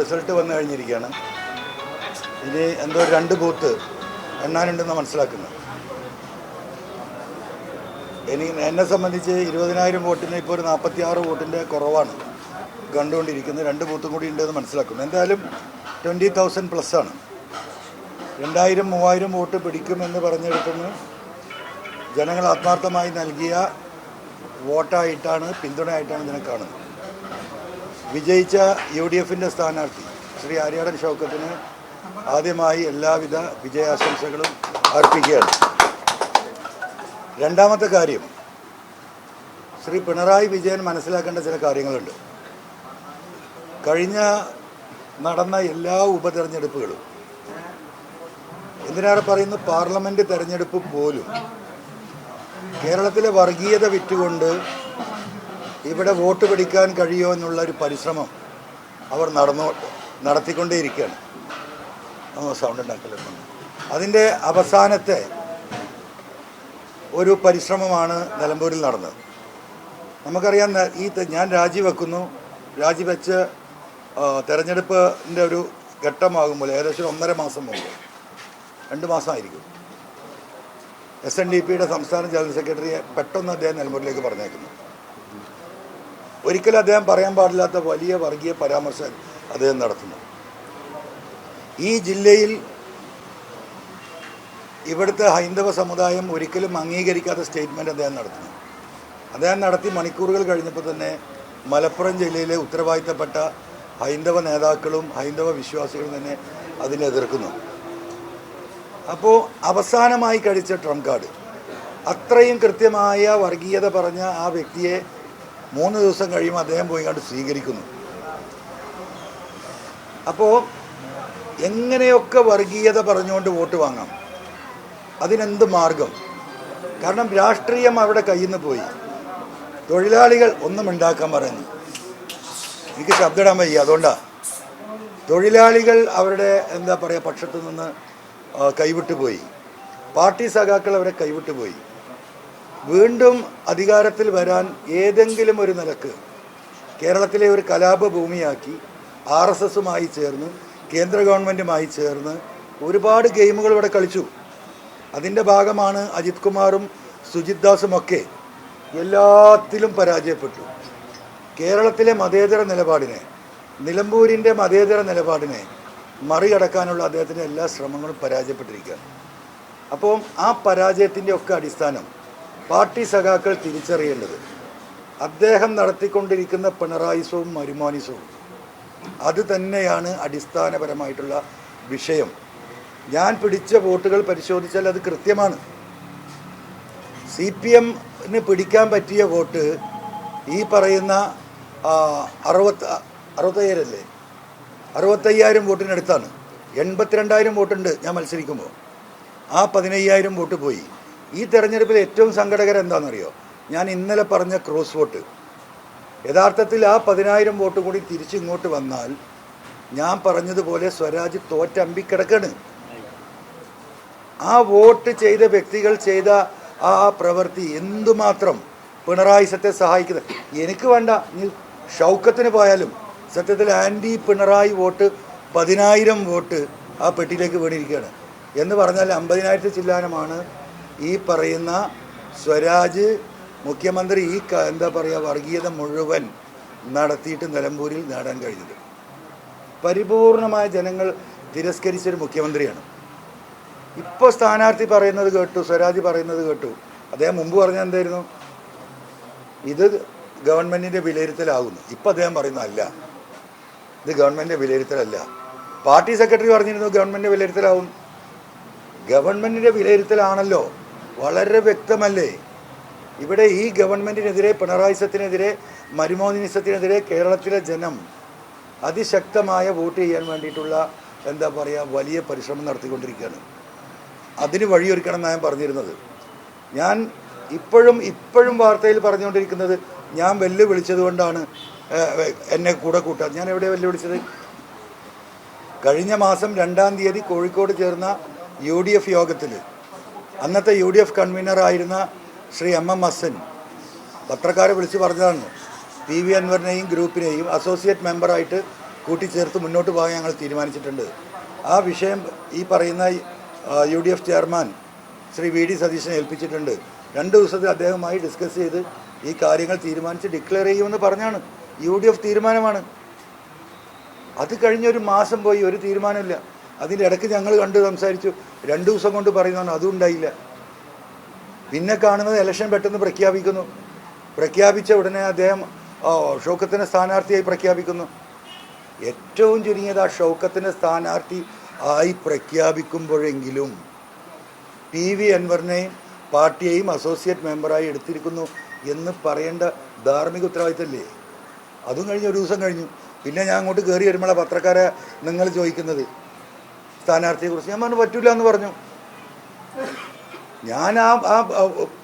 Result വന്നു കഴിഞ്ഞിരിക്കുകയാണ്. ഇനി എന്തോ രണ്ട് ബൂത്ത് എണ്ണാനുണ്ടെന്ന് മനസ്സിലാക്കുന്നു. ഇനി എന്നെ സംബന്ധിച്ച് ഇരുപതിനായിരം വോട്ടിന് ഇപ്പോൾ ഒരു നാൽപ്പത്തി ആറ് വോട്ടിന്റെ കുറവാണ് കണ്ടുകൊണ്ടിരിക്കുന്നത്. രണ്ട് ബൂത്തും കൂടി ഉണ്ടെന്ന് മനസ്സിലാക്കുന്നു. എന്തായാലും ട്വന്റി തൗസൻഡ് പ്ലസ് ആണ്. രണ്ടായിരം മൂവായിരം വോട്ട് പിടിക്കുമെന്ന് പറഞ്ഞെടുത്തുനിന്ന് ജനങ്ങൾ ആത്മാർത്ഥമായി നൽകിയ വോട്ടായിട്ടാണ് പിന്തുണയായിട്ടാണ് ഇതിനെ കാണുന്നത്. വിജയിച്ച യു ഡി എഫിന്റെ സ്ഥാനാർത്ഥി ശ്രീ ആര്യാടൻ ഷൗക്കത്തിന് ആദ്യമായി എല്ലാവിധ വിജയാശംസകളും അർപ്പിക്കുകയാണ്. രണ്ടാമത്തെ കാര്യം ശ്രീ പിണറായി വിജയൻ മനസ്സിലാക്കേണ്ട ചില കാര്യങ്ങളുണ്ട്. കഴിഞ്ഞ നടന്ന എല്ലാ ഉപതെരഞ്ഞെടുപ്പുകളും എന്തിനേറെ പറയുന്നത് പാർലമെന്റ് തെരഞ്ഞെടുപ്പ് പോലും കേരളത്തിലെ വർഗീയത വിറ്റുകൊണ്ട് ഇവിടെ വോട്ട് പിടിക്കാൻ കഴിയുമോ എന്നുള്ള ഒരു പരിശ്രമം അവർ നടന്നു നടത്തിക്കൊണ്ടേയിരിക്കുകയാണ്. ആ സൗണ്ട് ഉണ്ടാക്കലുണ്ട് അതിന്റെ അവസാനത്തെ ഒരു പരിശ്രമമാണ് നിലമ്പൂരിൽ നടന്നത്. നമുക്കറിയാം ഈ ഞാൻ രാജിവെക്കുന്നു. രാജിവെച്ച് തെരഞ്ഞെടുപ്പിന്റെ ഒരു ഘട്ടമാകുമ്പോൾ ഏകദേശം ഒന്നര മാസം മുമ്പ്. രണ്ട് മാസമായിരിക്കും. എസ് എൻ ഡി പിയുടെ സംസ്ഥാന ജനറൽ സെക്രട്ടറിയെ പെട്ടെന്ന് അദ്ദേഹം നിലമ്പൂരിലേക്ക് പറഞ്ഞേക്കുന്നു. ഒരിക്കലും അദ്ദേഹം പറയാൻ പാടില്ലാത്ത വലിയ വർഗീയ പരാമർശം അദ്ദേഹം നടത്തുന്നു. ഈ ജില്ലയിൽ ഇവിടുത്തെ ഹൈന്ദവ സമുദായം ഒരിക്കലും അംഗീകരിക്കാത്ത സ്റ്റേറ്റ്മെന്റ് അദ്ദേഹം നടത്തുന്നു. അദ്ദേഹം നടത്തി മണിക്കൂറുകൾ കഴിഞ്ഞപ്പോൾ തന്നെ മലപ്പുറം ജില്ലയിലെ ഉത്തരവാദിത്തപ്പെട്ട ഹൈന്ദവ നേതാക്കളും ഹൈന്ദവ വിശ്വാസികളും തന്നെ അതിനെ എതിർക്കുന്നു. അപ്പോൾ അവസാനമായി കഴിച്ച ട്രംപ് കാർഡ് അത്രയും കൃത്യമായ വർഗീയത പറഞ്ഞ ആ വ്യക്തിയെ മൂന്ന് ദിവസം കഴിയുമ്പോൾ അദ്ദേഹം പോയി കണ്ട് സ്വീകരിക്കുന്നു. അപ്പോൾ എങ്ങനെയൊക്കെ വർഗീയത പറഞ്ഞുകൊണ്ട് വോട്ട് വാങ്ങാം? അതിനെന്ത് മാർഗം? കാരണം രാഷ്ട്രീയം അവിടെ കയ്യിൽ നിന്ന് പോയി. തൊഴിലാളികൾ ഒന്നും ഉണ്ടാക്കാൻ പറഞ്ഞു എനിക്ക് ശബ്ദമിടാൻ വയ്യ അതുകൊണ്ടാണ് തൊഴിലാളികൾ അവരുടെ എന്താ പറയുക പക്ഷത്തു നിന്ന് കൈവിട്ടു പോയി. പാർട്ടി സഖാക്കൾ അവരെ കൈവിട്ടു പോയി. വീണ്ടും അധികാരത്തിൽ വരാൻ ഏതെങ്കിലും ഒരു നിലയ്ക്ക് കേരളത്തിലെ ഒരു കലാപ ഭൂമിയാക്കി ആർ എസ് എസുമായി ചേർന്ന് കേന്ദ്ര ഗവൺമെന്റുമായി ചേർന്ന് ഒരുപാട് ഗെയിമുകൾ ഇവിടെ കളിച്ചു. അതിന്റെ ഭാഗമാണ് അജിത് കുമാറും സുജിത് ദാസും ഒക്കെ എല്ലാത്തിലും പരാജയപ്പെട്ടു. കേരളത്തിലെ മതേതര നിലപാടിനെ നിലമ്പൂരിന്റെ മതേതര നിലപാടിനെ മറികടക്കാനുള്ള അദ്ദേഹത്തിന്റെ എല്ലാ ശ്രമങ്ങളും പരാജയപ്പെട്ടിരിക്കുകയാണ്. അപ്പോൾ ആ പരാജയത്തിന്റെ ഒക്കെ അടിസ്ഥാനം പാർട്ടി സഖാക്കൾ തിരിച്ചറിയേണ്ടത് അദ്ദേഹം നടത്തിക്കൊണ്ടിരിക്കുന്ന പിണറായിസവും മരുമാനിസവും. അത് തന്നെയാണ് അടിസ്ഥാനപരമായിട്ടുള്ള വിഷയം. ഞാൻ പിടിച്ച വോട്ടുകൾ പരിശോധിച്ചാൽ അത് കൃത്യമാണ്. സി പി എമ്മിന് പിടിക്കാൻ പറ്റിയ വോട്ട് ഈ പറയുന്ന അറുപത്ത അറുപത്തി അറുപത്തയ്യായിരല്ലേ? അറുപത്തയ്യായിരം വോട്ടിനടുത്താണ്. എൺപത്തിരണ്ടായിരം വോട്ടുണ്ട് ഞാൻ മത്സരിക്കുമ്പോൾ. ആ പതിനയ്യായിരം വോട്ട് പോയി. ഈ തെരഞ്ഞെടുപ്പിൽ ഏറ്റവും സങ്കടകരം എന്താണെന്നറിയോ? ഞാൻ ഇന്നലെ പറഞ്ഞ ക്രോസ് വോട്ട്. യഥാർത്ഥത്തിൽ ആ പതിനായിരം വോട്ട് കൂടി തിരിച്ചിങ്ങോട്ട് വന്നാൽ ഞാൻ പറഞ്ഞതുപോലെ സ്വരാജ് തോറ്റമ്പിക്കിടക്കാണ് ആ വോട്ട് ചെയ്ത വ്യക്തികൾ ചെയ്ത ആ പ്രവൃത്തി എന്തുമാത്രം പിണറായി സത്തെ സഹായിക്കുന്നത്? എനിക്ക് വേണ്ട. നീ ഷൗക്കത്തിന് പോയാലും സത്യത്തിൽ ആന്റി പിണറായി വോട്ട് പതിനായിരം വോട്ട് ആ പെട്ടിയിലേക്ക് വീണിരിക്കുകയാണ്. എന്ന് പറഞ്ഞാൽ അമ്പതിനായിരത്തി ചില്ലാനമാണ് ഈ പറയുന്ന സ്വരാജ് മുഖ്യമന്ത്രി ഈ എന്താ പറയുക വർഗീയത മുഴുവൻ നടത്തിയിട്ട് നിലമ്പൂരിൽ നേടാൻ കഴിഞ്ഞത്. പരിപൂർണമായ ജനങ്ങൾ തിരസ്കരിച്ചൊരു മുഖ്യമന്ത്രിയാണ്. ഇപ്പോൾ സ്ഥാനാർത്ഥി പറയുന്നത് കേട്ടു സ്വരാജ് പറയുന്നത് കേട്ടു. അദ്ദേഹം മുമ്പ് പറഞ്ഞ എന്തായിരുന്നു? ഇത് ഗവൺമെന്റിന്റെ വിലയിരുത്തലാകുന്നു. ഇപ്പം അദ്ദേഹം പറയുന്നു അല്ല. ഇത് ഗവൺമെന്റിന്റെ വിലയിരുത്തലല്ല. പാർട്ടി സെക്രട്ടറി പറഞ്ഞിരുന്നു ഗവൺമെന്റ് വിലയിരുത്തലാവും ഗവൺമെന്റിന്റെ വിലയിരുത്തലാണല്ലോ. വളരെ വ്യക്തമല്ലേ? ഇവിടെ ഈ ഗവൺമെന്റിനെതിരെ പിണറായിസത്തിനെതിരെ മരുമോനിസത്തിനെതിരെ കേരളത്തിലെ ജനം അതിശക്തമായ വോട്ട് ചെയ്യാൻ വേണ്ടിയിട്ടുള്ള എന്താ പറയുക വലിയ പരിശ്രമം നടത്തിക്കൊണ്ടിരിക്കുകയാണ്. അതിന് വഴിയൊരുക്കണം എന്നാണ് ഞാൻ പറഞ്ഞിരുന്നത്. ഞാൻ ഇപ്പോഴും ഇപ്പോഴും വാർത്തയിൽ പറഞ്ഞുകൊണ്ടിരിക്കുന്നത് ഞാൻ വെല്ലുവിളിച്ചത് കൊണ്ടാണ് എന്നെ കൂടെ കൂട്ടാൻ. ഞാൻ എവിടെ വെല്ലുവിളിച്ചത്? കഴിഞ്ഞ മാസം രണ്ടാം തീയതി കോഴിക്കോട് ചേർന്ന യു യോഗത്തിൽ അന്നത്തെ യു ഡി എഫ് കൺവീനറായിരുന്ന ശ്രീ എം എം അസൻ പത്രക്കാരെ വിളിച്ച് പറഞ്ഞതാണ്. പി വി അൻവറിനെയും ഗ്രൂപ്പിനെയും അസോസിയേറ്റ് മെമ്പറായിട്ട് കൂട്ടിച്ചേർത്ത് മുന്നോട്ട് പോകാൻ ഞങ്ങൾ തീരുമാനിച്ചിട്ടുണ്ട്. ആ വിഷയം ഈ പറയുന്ന U D F chairman Shri V D സതീശനെ ഏൽപ്പിച്ചിട്ടുണ്ട്. രണ്ട് ദിവസത്തെ അദ്ദേഹവുമായി ഡിസ്കസ് ചെയ്ത് ഈ കാര്യങ്ങൾ തീരുമാനിച്ച് ഡിക്ലെയർ ചെയ്യുമെന്ന് പറഞ്ഞാണ്. യു ഡി എഫ് തീരുമാനമാണ്. അത് കഴിഞ്ഞൊരു മാസം പോയി ഒരു തീരുമാനമില്ല. അതിന്റെ ഇടയ്ക്ക് ഞങ്ങൾ കണ്ട് സംസാരിച്ചു. രണ്ട് ദിവസം കൊണ്ട് പറയുന്നതാണ് അതും ഉണ്ടായില്ല. പിന്നെ കാണുന്നത് ഇലക്ഷൻ പെട്ടെന്ന് പ്രഖ്യാപിക്കുന്നു. പ്രഖ്യാപിച്ച ഉടനെ അദ്ദേഹം ഷൗക്കത്തിന്റെ സ്ഥാനാർത്ഥിയായി പ്രഖ്യാപിക്കുന്നു. ഏറ്റവും ചുരുങ്ങിയത് ആ ഷൗക്കത്തിന്റെ സ്ഥാനാർത്ഥി ആയി പ്രഖ്യാപിക്കുമ്പോഴെങ്കിലും പി വി അൻവറിനെയും പാർട്ടിയെയും അസോസിയേറ്റ് മെമ്പറായി എടുത്തിരിക്കുന്നു എന്ന് പറയേണ്ട ധാർമ്മിക ഉത്തരവാദിത്തമല്ലേ? അതും കഴിഞ്ഞ് ഒരു ദിവസം കഴിഞ്ഞു. പിന്നെ ഞാൻ അങ്ങോട്ട് കയറി വരുമ്പോഴാണ് പത്രക്കാരെ നിങ്ങൾ ചോദിക്കുന്നത്. സ്ഥാനാർത്ഥിയെക്കുറിച്ച് ഞാൻ പറഞ്ഞു പറ്റൂല എന്ന് പറഞ്ഞു. ഞാൻ ആ ആ ആ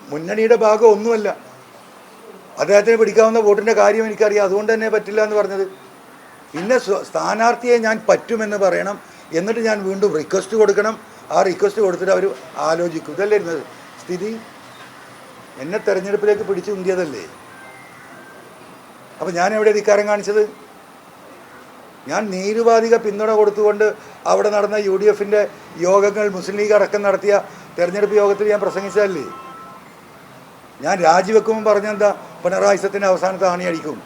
മുന്നണിയുടെ ഭാഗം ഒന്നുമല്ല. അദ്ദേഹത്തിന് പിടിക്കാവുന്ന വോട്ടിന്റെ കാര്യം എനിക്കറിയാം. അതുകൊണ്ട് തന്നെ പറ്റില്ല എന്ന് പറഞ്ഞത്. പിന്നെ സ്ഥാനാർത്ഥിയെ ഞാൻ പറ്റുമെന്ന് പറയണം. എന്നിട്ട് ഞാൻ വീണ്ടും റിക്വസ്റ്റ് കൊടുക്കണം. ആ റിക്വസ്റ്റ് കൊടുത്തിട്ട് അവർ ആലോചിക്കും. ഇതല്ലേ ഇരുന്നത്? സ്ഥിതി? എന്നെ തെരഞ്ഞെടുപ്പിലേക്ക് പിടിച്ചു ഉന്തിയതല്ലേ അപ്പം ഞാൻ എവിടെ ധിക്കാരം കാണിച്ചത്? ഞാൻ നിരുപാധിക പിന്തുണ കൊടുത്തുകൊണ്ട് അവിടെ നടന്ന യു ഡി എഫിന്റെ യോഗങ്ങൾ മുസ്ലിം ലീഗ് അടക്കം നടത്തിയ തെരഞ്ഞെടുപ്പ് യോഗത്തിൽ ഞാൻ പ്രസംഗിച്ചതല്ലേ? ഞാൻ രാജിവെക്കുമ്പോൾ പറഞ്ഞെന്താ? പിണറായി സത്തിന്റെ അവസാനത്തെ ആണിയടിക്കും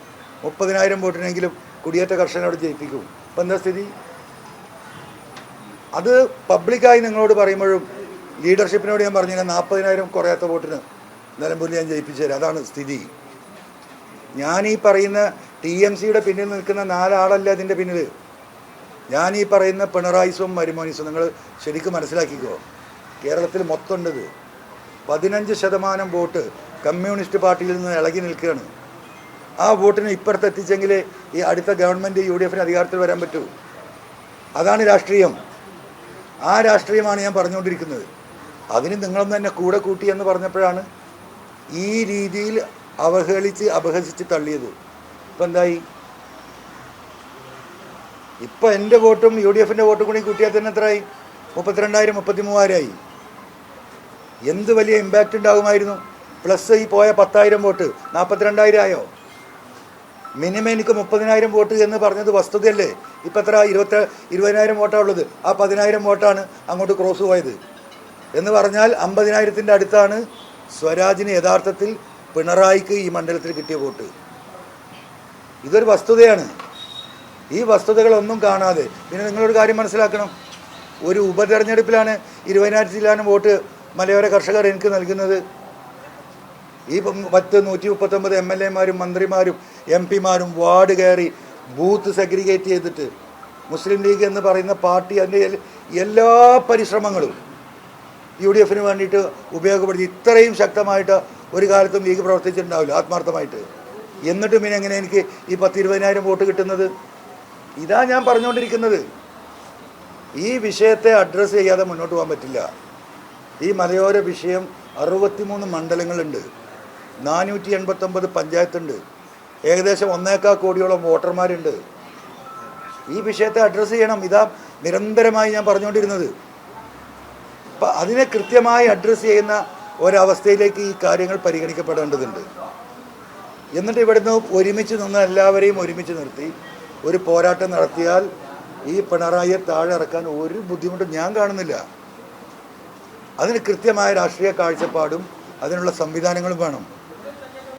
മുപ്പതിനായിരം വോട്ടിനെങ്കിലും കുടിയേറ്റ കർഷകനോട് ജയിപ്പിക്കും. ഇപ്പം എന്താ സ്ഥിതി? അത് പബ്ലിക്കായി നിങ്ങളോട് പറയുമ്പോഴും ലീഡർഷിപ്പിനോട് ഞാൻ പറഞ്ഞില്ല നാൽപ്പതിനായിരം കുറയാത്ത വോട്ടിന് നിലമ്പൂരിൽ ഞാൻ ജയിപ്പിച്ചു തരാം. അതാണ് സ്ഥിതി. ഞാൻ ഈ പറയുന്ന ടി എം സിയുടെ പിന്നിൽ നിൽക്കുന്ന നാലാളല്ല അതിന്റെ പിന്നിൽ ഞാൻ ഈ പറയുന്ന പിണറായിസും മരുമോനിസും നിങ്ങൾ ശരിക്കും മനസ്സിലാക്കിക്കോ. കേരളത്തിൽ മൊത്തം ഉണ്ടത് പതിനഞ്ച് ശതമാനം വോട്ട് കമ്മ്യൂണിസ്റ്റ് പാർട്ടിയിൽ നിന്ന് ഇളകി നിൽക്കുകയാണ്. ആ വോട്ടിനെ ഇപ്പുറത്തെത്തിച്ചെങ്കിലേ ഈ അടുത്ത ഗവൺമെന്റ് യു ഡി എഫിന് അധികാരത്തിൽ വരാൻ പറ്റൂ. അതാണ് രാഷ്ട്രീയം. ആ രാഷ്ട്രീയമാണ് ഞാൻ പറഞ്ഞുകൊണ്ടിരിക്കുന്നത്. അതിന് നിങ്ങളൊന്നും തന്നെ കൂടെ കൂട്ടി എന്ന് പറഞ്ഞപ്പോഴാണ് ഈ രീതിയിൽ അവഹേളിച്ച് അപഹസിച്ച് തള്ളിയത്. ഇപ്പം എന്തായി ഇപ്പം എന്റെ വോട്ടും യു ഡി എഫിന്റെ വോട്ടും കൂടി കൂട്ടിയാൽ തന്നെ എത്രയായി മുപ്പത്തിരണ്ടായിരം മുപ്പത്തി മൂവായിരമായി എന്ത് വലിയ ഇമ്പാക്റ്റ് ഉണ്ടാകുമായിരുന്നു? പ്ലസ് ഈ പോയ പത്തായിരം വോട്ട് നാൽപ്പത്തിരണ്ടായിരം ആയോ? മിനിമം എനിക്ക് മുപ്പതിനായിരം വോട്ട് എന്ന് പറഞ്ഞത് വസ്തുതയല്ലേ? ഇപ്പം എത്ര? ഇരുപത്തി ഇരുപതിനായിരം വോട്ടാണ് ഉള്ളത്. ആ പതിനായിരം വോട്ടാണ് അങ്ങോട്ട് ക്രോസ് പോയത്. എന്ന് പറഞ്ഞാൽ അമ്പതിനായിരത്തിന്റെ അടുത്താണ് സ്വരാജിന് യഥാർത്ഥത്തിൽ പിണറായിക്ക് ഈ മണ്ഡലത്തിൽ കിട്ടിയ വോട്ട്. ഇതൊരു വസ്തുതയാണ്. ഈ വസ്തുതകളൊന്നും കാണാതെ. പിന്നെ നിങ്ങളൊരു കാര്യം മനസ്സിലാക്കണം. ഒരു ഉപതെരഞ്ഞെടുപ്പിലാണ് ഇരുപതിനായിരത്തി ചില്ലാനും വോട്ട് മലയോര കർഷകർ എനിക്ക് നൽകുന്നത്. ഈ പത്ത് നൂറ്റി മുപ്പത്തൊമ്പത് എം എൽ എമാരും മന്ത്രിമാരും എം പിമാരും വാർഡ് കയറി ബൂത്ത് സെഗ്രിഗേറ്റ് ചെയ്തിട്ട് മുസ്ലിം ലീഗ് എന്ന് പറയുന്ന പാർട്ടി അതിന്റെ എല്ലാ പരിശ്രമങ്ങളും യു ഡി എഫിന് വേണ്ടിയിട്ട് ഉപയോഗപ്പെടുത്തി. ഇത്രയും ശക്തമായിട്ട് ഒരു കാലത്തും ലീഗ് പ്രവർത്തിച്ചിട്ടുണ്ടാവില്ല ആത്മാർത്ഥമായിട്ട്. എന്നിട്ടും പിന്നെ എങ്ങനെ എനിക്ക് ഈ പത്ത് ഇരുപതിനായിരം വോട്ട് കിട്ടുന്നത്? ഇതാ ഞാൻ പറഞ്ഞുകൊണ്ടിരിക്കുന്നത്. ഈ വിഷയത്തെ അഡ്രസ്സ് ചെയ്യാതെ മുന്നോട്ട് പോകാൻ പറ്റില്ല. ഈ മലയോര വിഷയം അറുപത്തിമൂന്ന് മണ്ഡലങ്ങളുണ്ട്. നാനൂറ്റി എൺപത്തൊമ്പത് പഞ്ചായത്തുണ്ട്. ഏകദേശം ഒന്നേക്കാ കോടിയോളം വോട്ടർമാരുണ്ട്. ഈ വിഷയത്തെ അഡ്രസ്സ് ചെയ്യണം. ഇതാ നിരന്തരമായി ഞാൻ പറഞ്ഞുകൊണ്ടിരുന്നത്. അപ്പം അതിനെ കൃത്യമായി അഡ്രസ്സ് ചെയ്യുന്ന ഒരവസ്ഥയിലേക്ക് ഈ കാര്യങ്ങൾ പരിഗണിക്കപ്പെടേണ്ടതുണ്ട്. എന്നിട്ട് ഇവിടുന്ന് ഒരുമിച്ച് നിന്ന് എല്ലാവരെയും ഒരുമിച്ച് നിർത്തി. ഒരു പോരാട്ടം നടത്തിയാൽ ഈ പിണറായിയെ താഴെ ഇറക്കാൻ ഒരു ബുദ്ധിമുട്ടും ഞാൻ കാണുന്നില്ല. അതിന് കൃത്യമായ രാഷ്ട്രീയ കാഴ്ചപ്പാടും അതിനുള്ള സംവിധാനങ്ങളും വേണം.